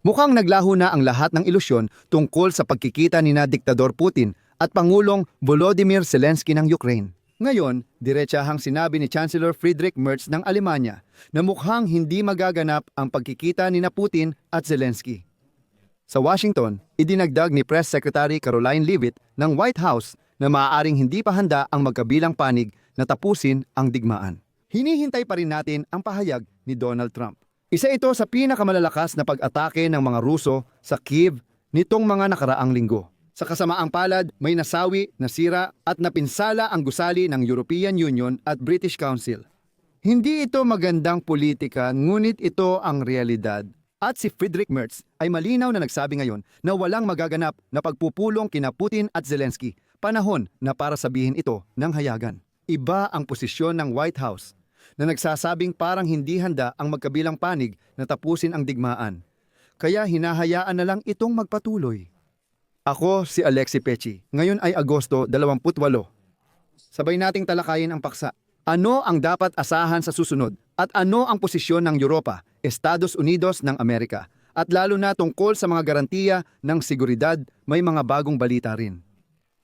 Mukhang naglaho na ang lahat ng ilusyon tungkol sa pagkikita ni na Diktador Putin at Pangulong Volodymyr Zelensky ng Ukraine. Ngayon, diretsahang sinabi ni Chancellor Friedrich Merz ng Alemanya na mukhang hindi magaganap ang pagkikita ni na Putin at Zelensky. Sa Washington, idinagdag ni Press Secretary Caroline Leavitt ng White House na maaaring hindi pa handa ang magkabilang panig na tapusin ang digmaan. Hinihintay pa rin natin ang pahayag ni Donald Trump. Isa ito sa pinakamalalakas na pag-atake ng mga Ruso sa Kiev nitong mga nakaraang linggo. Sa kasamaang palad, may nasawi, nasira at napinsala ang gusali ng European Union at British Council. Hindi ito magandang politika, ngunit ito ang realidad. At si Friedrich Merz ay malinaw na nagsabi ngayon na walang magaganap na pagpupulong kina Putin at Zelensky. Panahon na para sabihin ito ng hayagan. Iba ang posisyon ng White House na nagsasabing parang hindi handa ang magkabilang panig na tapusin ang digmaan. Kaya hinahayaan na lang itong magpatuloy. Ako si Alexi Pechi. Ngayon ay Agosto 28. Sabay nating talakayin ang paksa. Ano ang dapat asahan sa susunod at ano ang posisyon ng Europa, Estados Unidos ng Amerika at lalo na tungkol sa mga garantiya ng seguridad may mga bagong balita rin.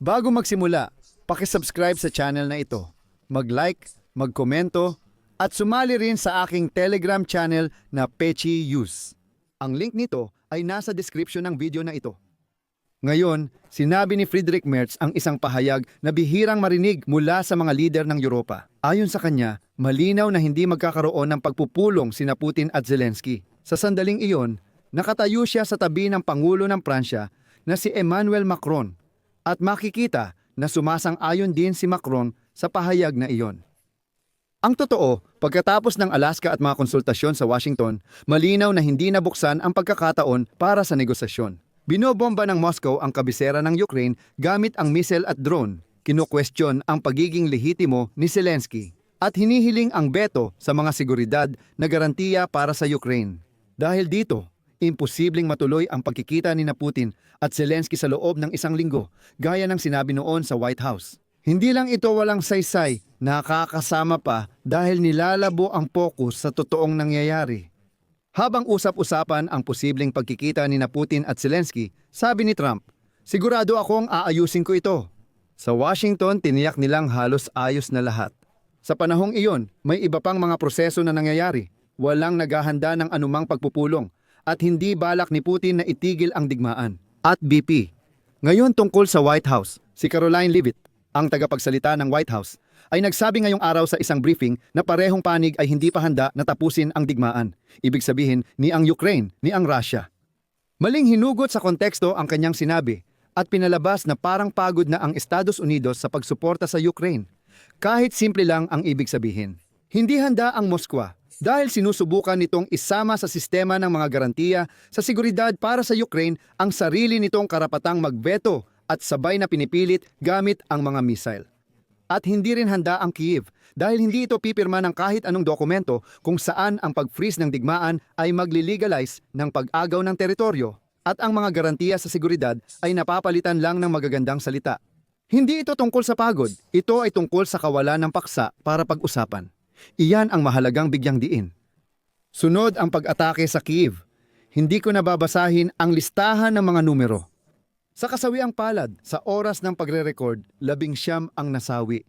Bago magsimula, pakisubscribe sa channel na ito, mag-like, magkomento at sumali rin sa aking Telegram channel na Pechi Use. Ang link nito ay nasa description ng video na ito. Ngayon, sinabi ni Friedrich Merz ang isang pahayag na bihirang marinig mula sa mga lider ng Europa. Ayon sa kanya, malinaw na hindi magkakaroon ng pagpupulong sina Putin at Zelensky. Sa sandaling iyon, nakatayo siya sa tabi ng Pangulo ng Pransya na si Emmanuel Macron at makikita na sumasang-ayon din si Macron sa pahayag na iyon. Ang totoo, pagkatapos ng Alaska at mga konsultasyon sa Washington, malinaw na hindi nabuksan ang pagkakataon para sa negosasyon. Binobomba ng Moscow ang kabisera ng Ukraine gamit ang missile at drone. Kinukwestiyon ang pagiging lehitimo ni Zelensky at hinihiling ang beto sa mga seguridad na garantiya para sa Ukraine. Dahil dito, imposibleng matuloy ang pagkikita ni na Putin at Zelensky sa loob ng isang linggo, gaya ng sinabi noon sa White House. Hindi lang ito walang saysay, nakakasama pa dahil nilalabo ang focus sa totoong nangyayari. Habang usap-usapan ang posibleng pagkikita ni na Putin at Zelensky, sabi ni Trump, Sigurado akong aayusin ko ito. Sa Washington, tiniyak nilang halos ayos na lahat. Sa panahong iyon, may iba pang mga proseso na nangyayari. Walang naghahanda ng anumang pagpupulong at hindi balak ni Putin na itigil ang digmaan. At BP. Ngayon tungkol sa White House, si Caroline Leavitt, ang tagapagsalita ng White House, ay nagsabi ngayong araw sa isang briefing na parehong panig ay hindi pa handa na tapusin ang digmaan. Ibig sabihin, ni ang Ukraine, ni ang Russia. Maling hinugot sa konteksto ang kanyang sinabi at pinalabas na parang pagod na ang Estados Unidos sa pagsuporta sa Ukraine. Kahit simple lang ang ibig sabihin. Hindi handa ang Moskwa dahil sinusubukan nitong isama sa sistema ng mga garantiya sa seguridad para sa Ukraine ang sarili nitong karapatang magveto at sabay na pinipilit gamit ang mga missile. At hindi rin handa ang Kiev dahil hindi ito pipirma ng kahit anong dokumento kung saan ang pag-freeze ng digmaan ay maglilegalize ng pag-agaw ng teritoryo at ang mga garantiya sa seguridad ay napapalitan lang ng magagandang salita. Hindi ito tungkol sa pagod, ito ay tungkol sa kawalan ng paksa para pag-usapan. Iyan ang mahalagang bigyang diin. Sunod ang pag-atake sa Kiev. Hindi ko nababasahin ang listahan ng mga numero. Sa kasawiang palad, sa oras ng pagre-record, labing siyam ang nasawi.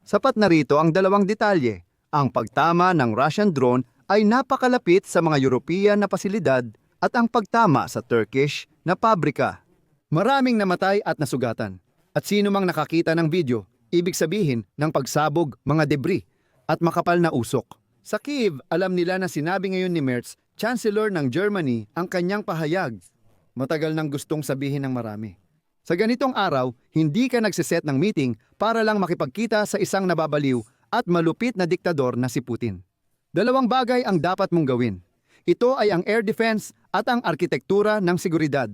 Sapat na rito ang dalawang detalye. Ang pagtama ng Russian drone ay napakalapit sa mga European na pasilidad at ang pagtama sa Turkish na pabrika. Maraming namatay at nasugatan. At sino mang nakakita ng video, ibig sabihin ng pagsabog, mga debris at makapal na usok. Sa Kiev, alam nila na sinabi ngayon ni Merz, Chancellor ng Germany, ang kanyang pahayag Matagal nang gustong sabihin ng marami. Sa ganitong araw, hindi ka nagsiset ng meeting para lang makipagkita sa isang nababaliw at malupit na diktador na si Putin. Dalawang bagay ang dapat mong gawin. Ito ay ang air defense at ang arkitektura ng seguridad.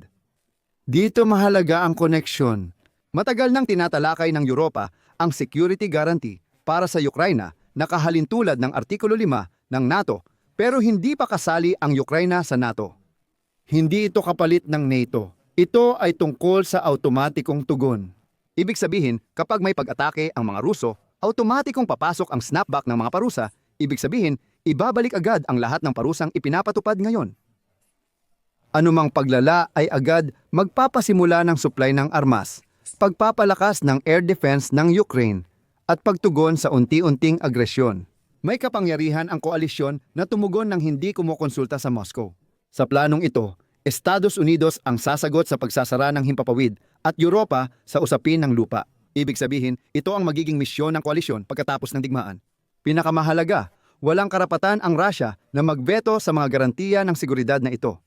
Dito mahalaga ang koneksyon. Matagal nang tinatalakay ng Europa ang security guarantee para sa Ukraina na kahalintulad ng Artikulo 5 ng NATO pero hindi pa kasali ang Ukraina sa NATO. Hindi ito kapalit ng NATO. Ito ay tungkol sa automatikong tugon. Ibig sabihin, kapag may pag-atake ang mga Ruso, automatikong papasok ang snapback ng mga parusa. Ibig sabihin, ibabalik agad ang lahat ng parusang ipinapatupad ngayon. Anumang paglala ay agad magpapasimula ng supply ng armas, pagpapalakas ng air defense ng Ukraine, at pagtugon sa unti-unting agresyon. May kapangyarihan ang koalisyon na tumugon ng hindi kumukonsulta sa Moscow. Sa planong ito, Estados Unidos ang sasagot sa pagsasara ng himpapawid at Europa sa usapin ng lupa. Ibig sabihin, ito ang magiging misyon ng koalisyon pagkatapos ng digmaan. Pinakamahalaga, walang karapatan ang Russia na magveto sa mga garantiya ng seguridad na ito.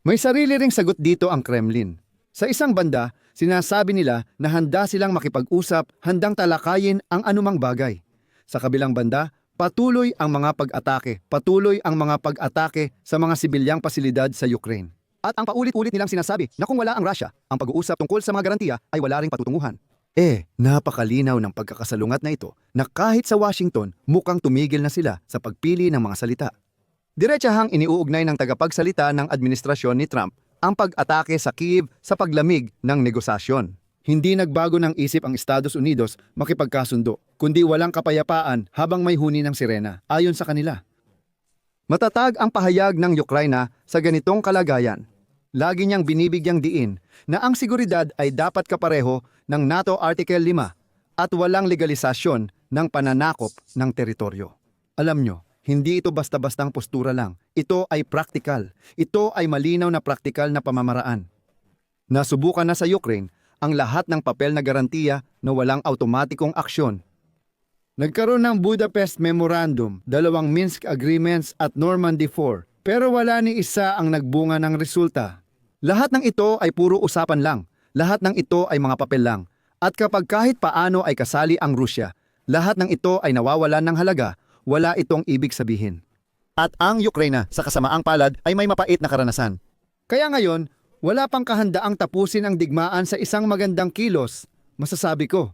May sarili ring sagot dito ang Kremlin. Sa isang banda, sinasabi nila na handa silang makipag-usap, handang talakayin ang anumang bagay. Sa kabilang banda, patuloy ang mga pag-atake, patuloy ang mga pag-atake sa mga sibilyang pasilidad sa Ukraine. At ang paulit-ulit nilang sinasabi na kung wala ang Russia, ang pag-uusap tungkol sa mga garantiya ay wala ring patutunguhan. Eh, napakalinaw ng pagkakasalungat na ito na kahit sa Washington, mukhang tumigil na sila sa pagpili ng mga salita. Diretsahang iniuugnay ng tagapagsalita ng administrasyon ni Trump ang pag-atake sa Kiev sa paglamig ng negosasyon. Hindi nagbago ng isip ang Estados Unidos makipagkasundo, kundi walang kapayapaan habang may huni ng sirena, ayon sa kanila. Matatag ang pahayag ng Ukraina sa ganitong kalagayan. Lagi niyang binibigyang diin na ang seguridad ay dapat kapareho ng NATO Article 5 at walang legalisasyon ng pananakop ng teritoryo. Alam nyo, hindi ito basta-bastang postura lang. Ito ay praktikal. Ito ay malinaw na praktikal na pamamaraan. Nasubukan na sa Ukraine ang lahat ng papel na garantiya na walang automatikong aksyon. Nagkaroon ng Budapest Memorandum, dalawang Minsk Agreements at Normandy 4, pero wala ni isa ang nagbunga ng resulta. Lahat ng ito ay puro usapan lang. Lahat ng ito ay mga papel lang. At kapag kahit paano ay kasali ang Rusya, lahat ng ito ay nawawalan ng halaga, wala itong ibig sabihin. At ang Ukraine sa kasamaang palad ay may mapait na karanasan. Kaya ngayon, wala pang kahandaang tapusin ang digmaan sa isang magandang kilos. Masasabi ko,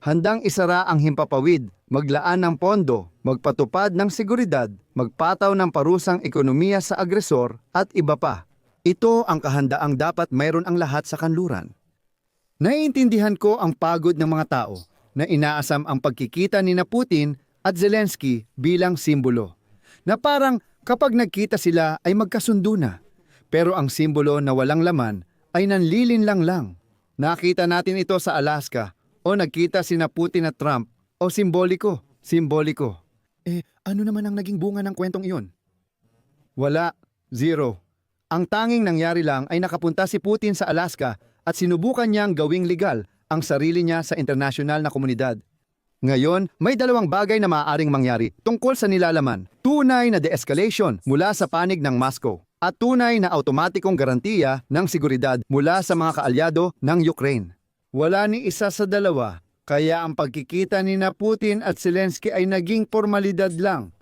handang isara ang himpapawid, maglaan ng pondo, magpatupad ng seguridad, magpataw ng parusang ekonomiya sa agresor at iba pa. Ito ang kahandaang dapat mayroon ang lahat sa kanluran. Naiintindihan ko ang pagod ng mga tao na inaasam ang pagkikita ni na Putin at Zelensky bilang simbolo. Na parang kapag nagkita sila ay magkasundo na. Pero ang simbolo na walang laman ay nanlilinlang lang. Nakita natin ito sa Alaska o nagkita sina Putin at Trump o simboliko, simboliko. Eh, ano naman ang naging bunga ng kwentong iyon? Wala, zero. Ang tanging nangyari lang ay nakapunta si Putin sa Alaska at sinubukan niyang gawing legal ang sarili niya sa internasyonal na komunidad. Ngayon, may dalawang bagay na maaaring mangyari tungkol sa nilalaman. Tunay na de-escalation mula sa panig ng Moscow at tunay na automatikong garantiya ng seguridad mula sa mga kaalyado ng Ukraine. Wala ni isa sa dalawa, kaya ang pagkikita ni na Putin at Zelensky ay naging formalidad lang.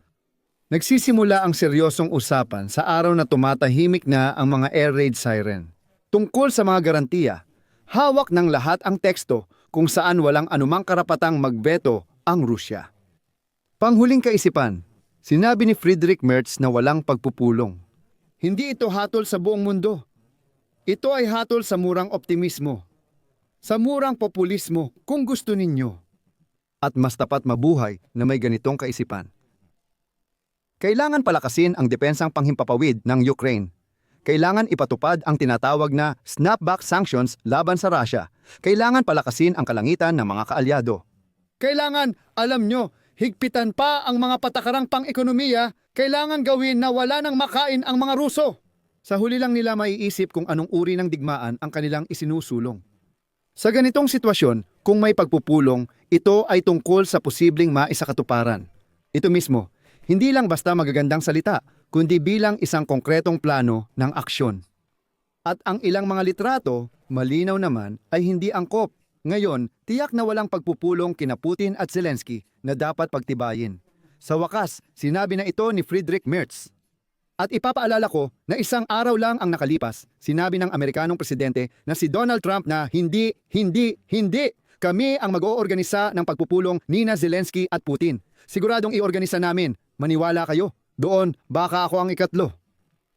Nagsisimula ang seryosong usapan sa araw na tumatahimik na ang mga air raid siren. Tungkol sa mga garantiya, hawak ng lahat ang teksto kung saan walang anumang karapatang magbeto ang Rusya. Panghuling kaisipan, sinabi ni Friedrich Merz na walang pagpupulong. Hindi ito hatol sa buong mundo. Ito ay hatol sa murang optimismo. Sa murang populismo kung gusto ninyo. At mas tapat mabuhay na may ganitong kaisipan. Kailangan palakasin ang depensang panghimpapawid ng Ukraine. Kailangan ipatupad ang tinatawag na snapback sanctions laban sa Russia. Kailangan palakasin ang kalangitan ng mga kaalyado. Kailangan, alam nyo, higpitan pa ang mga patakarang pang-ekonomiya. Kailangan gawin na wala nang makain ang mga Ruso. Sa huli lang nila maiisip kung anong uri ng digmaan ang kanilang isinusulong. Sa ganitong sitwasyon, kung may pagpupulong, ito ay tungkol sa posibleng maisakatuparan. Ito mismo, hindi lang basta magagandang salita, kundi bilang isang konkretong plano ng aksyon. At ang ilang mga litrato, malinaw naman, ay hindi angkop. Ngayon, tiyak na walang pagpupulong kina Putin at Zelensky na dapat pagtibayin. Sa wakas, sinabi na ito ni Friedrich Merz. At ipapaalala ko na isang araw lang ang nakalipas, sinabi ng Amerikanong presidente na si Donald Trump na hindi, hindi, hindi, kami ang mag-oorganisa ng pagpupulong ni na Zelensky at Putin. Siguradong iorganisa namin, maniwala kayo. Doon, baka ako ang ikatlo.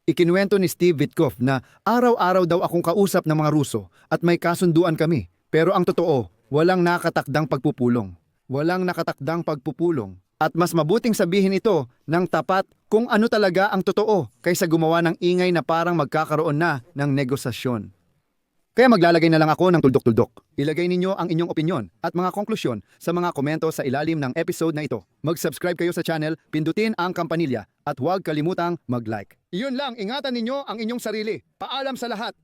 Ikinuwento ni Steve Witkoff na araw-araw daw akong kausap ng mga Ruso at may kasunduan kami. Pero ang totoo, walang nakatakdang pagpupulong. Walang nakatakdang pagpupulong. At mas mabuting sabihin ito ng tapat kung ano talaga ang totoo kaysa gumawa ng ingay na parang magkakaroon na ng negosasyon. Kaya maglalagay na lang ako ng tuldok-tuldok. Ilagay ninyo ang inyong opinyon at mga konklusyon sa mga komento sa ilalim ng episode na ito. Mag-subscribe kayo sa channel, pindutin ang kampanilya at huwag kalimutang mag-like. Iyon lang, ingatan ninyo ang inyong sarili. Paalam sa lahat.